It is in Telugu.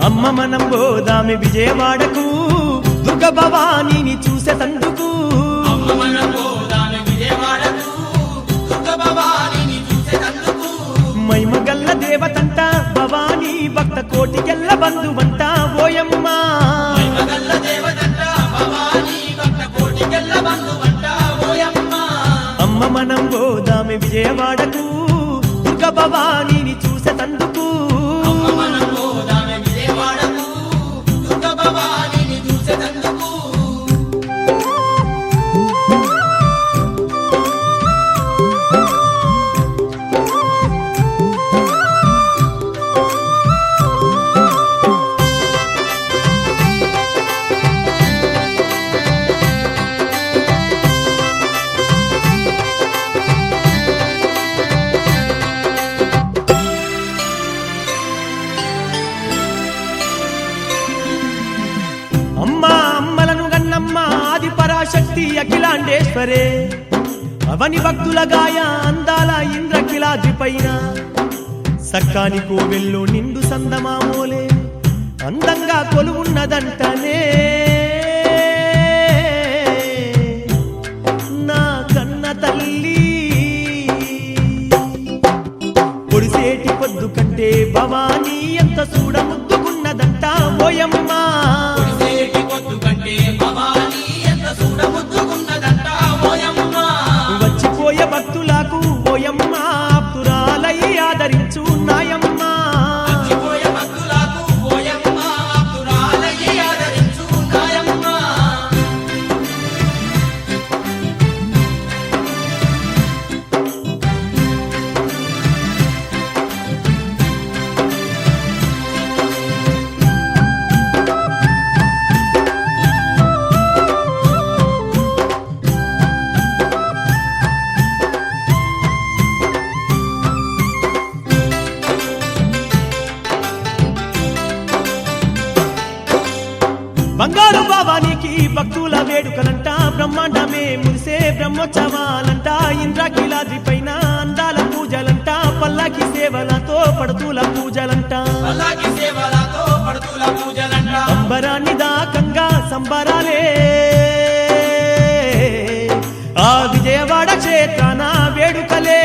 అమ్మ మనం గోదామి విజయవాడకు దుర్గ భవానీని భవానీని చూసేటందుకు మైమగల్ల దేవతంట భవానీ భక్త కోటికెల్ల బంధువంట ఓయమ్మ. అమ్మ మనం గోదామి విజయవాడకు దుర్గ భవానీని చూసేతందుకు అమ్మ పరాశక్తి అఖిలాండేశ్వరే. అవని భక్తుల గాయ అందాల ఇంద్రకిలాద్రి పైన సక్కాని కోవెల్లో నిండు సందమామోలే. అందంగా కొలువున్నదంటనే. నా కన్న తల్లి. పొడిసేటి పొద్దు కంటే భవానీ ఎంత చూడముద్దుకున్నదంట ఓయమ్మా. బంగారు భావానికి భక్తుల వేడుకలంట బ్రహ్మాండమే మురిసే బ్రహ్మోత్సవాలంట ఇంద్రకిలాద్రి పైన అందాల పూజలంట పల్లకి సేవలతో పడుతుల పూజలంట. అంబరాన్ని దాకంగా సంబరాలే. ఆ విజయవాడ క్షేత్రాన వేడుకలే.